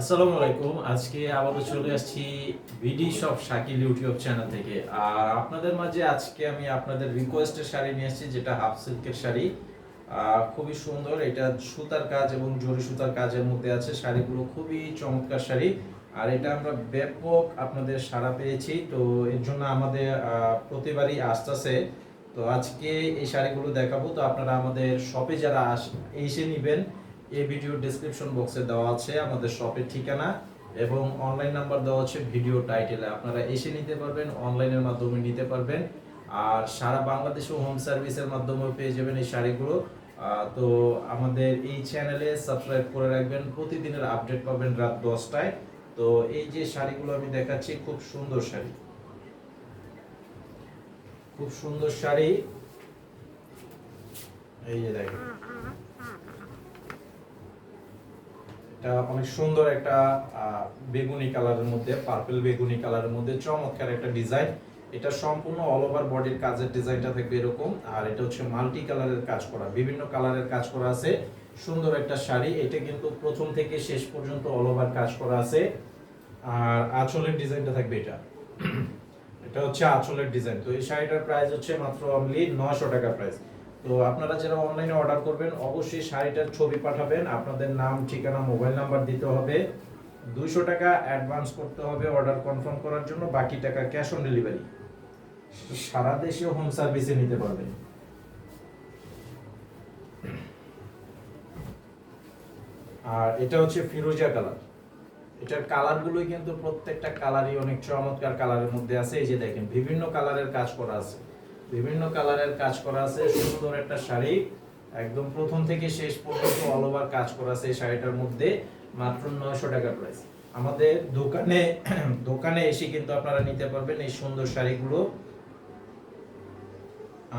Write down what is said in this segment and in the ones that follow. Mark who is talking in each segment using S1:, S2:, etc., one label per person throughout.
S1: আসসালামু আলাইকুম। আজকে আবারও চলে আসছি BD shop Shakil YouTube channel থেকে। আর আপনাদের মাঝে আজকে আমি আপনাদের রিকোয়েস্টের শাড়ি নিয়ে এসেছি যেটা হাফ সিল্কের শাড়ি। খুবই সুন্দর, এটা সুতার কাজ এবং জরি সুতার কাজের মধ্যে আছে। শাড়িগুলো খুবই চমৎকার শাড়ি। আর এটা আমরা ব্যাপক আপনাদের সাড়া পেয়েছি। তো এর জন্য আমাদের প্রতিবারই আসতেছে। তো আজকে এই শাড়িগুলো দেখাবো। তো আপনারা আমাদের শপে যারা এসে নেবেন এই ভিডিওর ডেসক্রিপশন বক্সে দেওয়া আছে, আমাদের শপের ঠিকানা এবং অনলাইন নাম্বার দেওয়া আছে ভিডিও টাইটেলে আপনারা এসে নিতে পারবেন অনলাইনের মাধ্যমে নিতে পারবেন। আর সারা বাংলাদেশে হোম সার্ভিসের মাধ্যমেও পেয়ে যাবেন এই শাড়িগুলো। তো আমাদের এই চ্যানেলে সাবস্ক্রাইব করে রাখবেন, প্রতিদিনের আপডেট পাবেন রাত দশটায়। তো এই যে শাড়িগুলো আমি দেখাচ্ছি, খুব সুন্দর শাড়ি। খুব সুন্দর শাড়ি। এই যে দেখেন। এটা অনেক সুন্দর একটা বেগুনি কালারের মধ্যে পার্পল বেগুনি কালারের মধ্যে, চমৎকার একটা ডিজাইন। এটা সম্পূর্ণ অল ওভার বডির কাজের ডিজাইনটা থাকবে এরকম। আর এটা হচ্ছে মাল্টি কালারের কাজ করা, বিভিন্ন কালারের কাজ করা আছে। সুন্দর একটা শাড়ি, এটা কিন্তু প্রথম থেকে শেষ পর্যন্ত অল ওভার কাজ করা আছে। আর আঁচলের ডিজাইনটা থাকবে এটা। এটা হচ্ছে আঁচলের ডিজাইন। তো এই শাড়িটার প্রাইস হচ্ছে মাত্র অনলি নশো টাকা প্রাইস তো আপনারা যারা অনলাইনে অর্ডার করবেন, অবশ্যই শাড়িটার ছবি পাঠাবেন। আপনাদের নাম, ঠিকানা মোবাইল নাম্বার দিতে হবে। দুইশো টাকা অ্যাডভান্স করতে হবে অর্ডার কনফার্ম করার জন্য, বাকি টাকা ক্যাশ অন ডেলিভারি সারা দেশে হোম সার্ভিসে নিতে পারবেন। আর এটা হচ্ছে ফিরোজা কালার এটার কালারগুলোই কিন্তু প্রত্যেকটা কালারই অনেক চমৎকার কালারের মধ্যে আছে। এই যে দেখেন, বিভিন্ন কালারের কাজ করা আছে। বিভিন্ন কালারের কাজ করা আছে, সুন্দর একটা শাড়ি। একদম প্রথম থেকে শেষ পর্যন্ত অল ওভার কাজ করা আছে এই শাড়িটার মধ্যে, মাত্র নয়শো টাকা প্রাইস আমাদের দোকানে দোকানে এসে কিন্তু আপনারা নিতে পারবেন এই সুন্দর শাড়িগুলো।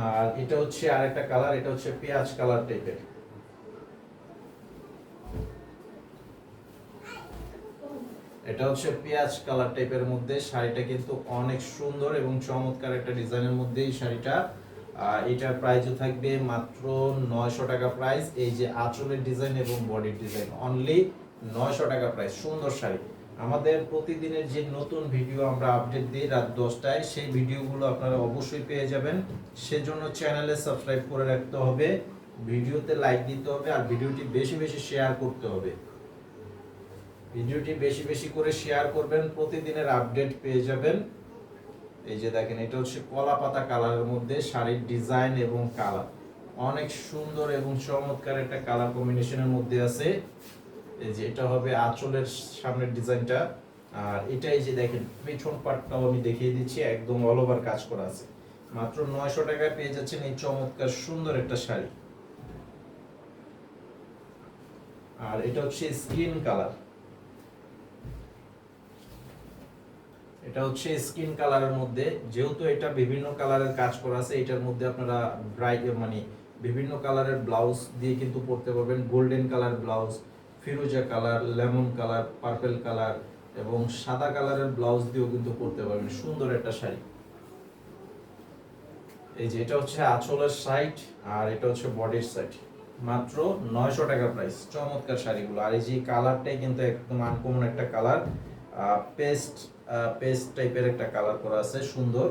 S1: আর এটা হচ্ছে আর একটা কালার, এটা হচ্ছে পেঁয়াজ কালার টাইপের এটা হচ্ছে পেঁয়াজ কালার টাইপের মধ্যে। শাড়িটা কিন্তু অনেক সুন্দর এবং চমৎকার একটা ডিজাইনের মধ্যে এই শাড়িটা। এটার প্রাইসও থাকবে মাত্র নয়শো টাকা প্রাইস এই যে আঁচলের ডিজাইন এবং বডির ডিজাইন অনলি নয়শো টাকা প্রাইস সুন্দর শাড়ি। আমাদের প্রতিদিনের যে নতুন ভিডিও আমরা আপডেট দিই রাত দশটায়, সেই ভিডিওগুলো আপনারা অবশ্যই পেয়ে যাবেন। সেজন্য চ্যানেলে সাবস্ক্রাইব করে রাখতে হবে। ভিডিওতে লাইক দিতে হবে আর ভিডিওটি বেশি বেশি শেয়ার করতে হবে। ভিডিওটি বেশি বেশি করে শেয়ার করবেন, প্রতিদিনের আপডেট পেয়ে যাবেন। এই যে দেখেন, এটা হচ্ছে কলা পাতা কালারের মধ্যে শাড়ির ডিজাইন এবং কালার অনেক সুন্দর এবং চমৎকার একটা কালার কম্বিনেশনের মধ্যে আছে। এই যে এটা হবে আঁচলের সামনের ডিজাইনটা আর এটা এই যে দেখেন, পেছন পাটটাও আমি দেখিয়ে দিচ্ছি, একদম অল ওভার কাজ করা আছে। মাত্র নয়শো টাকায় পেয়ে যাচ্ছেন এই চমৎকার সুন্দর একটা শাড়ি। আর এটা হচ্ছে স্কিন কালার এটা হচ্ছে স্কিন কালারের মধ্যে। যেহেতু এটা বিভিন্ন কালারের কাজ করা আছে, এটার মধ্যে আপনারা ব্রাইট মানে বিভিন্ন কালারের ব্লাউজ দিয়ে কিন্তু পরতে পারবেন। গোল্ডেন কালার ব্লাউজ ফিরোজা colour lemon colour purple colour এবং সাদা কালারের ব্লাউজ দিয়েও কিন্তু পরতে পারবেন। সুন্দর একটা শাড়ি। এই যে এটা হচ্ছে আঁচলের সাইড আর এটা হচ্ছে বডির সাইড মাত্র নয়শো টাকা প্রাইস চমৎকার শাড়িগুলো। আর এই যে কালারটাই কিন্তু একদম আনকমন একটা কালার পেস্ট পেস্ট টাইপের একটা কালার করা আছে, সুন্দর।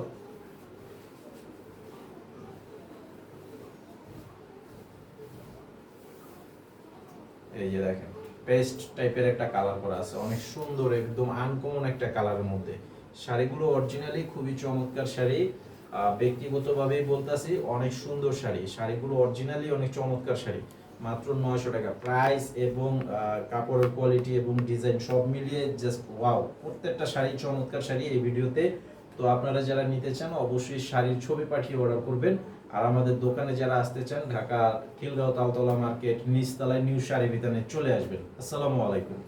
S1: এই যে দেখেন পেস্ট টাইপের একটা কালার করা আছে, অনেক সুন্দর, একদম আনকমন একটা কালারের মধ্যে। শাড়িগুলো অরিজিনালি খুবই চমৎকার শাড়ি ব্যক্তিগতভাবেই বলতাছি, অনেক সুন্দর শাড়ি। শাড়িগুলো অরিজিনালি অনেক চমৎকার শাড়ি। মাত্র নয়শো টাকা। প্রাইস এবং কাপড়ের কোয়ালিটি এবং ডিজাইন সব মিলিয়ে জাস্ট ওয়াও প্রত্যেকটা শাড়ি, চমৎকার শাড়ি এই ভিডিওতে। তো আপনারা যারা নিতে চান, অবশ্যই শাড়ির ছবি পাঠিয়ে অর্ডার করবেন। আর আমাদের দোকানে যারা আসতে চান, ঢাকা, খিলগাঁও, তালতলা মার্কেট, নিচতলায় নিউ শাড়ি বিতানে চলে আসবেন। আসসালামু আলাইকুম।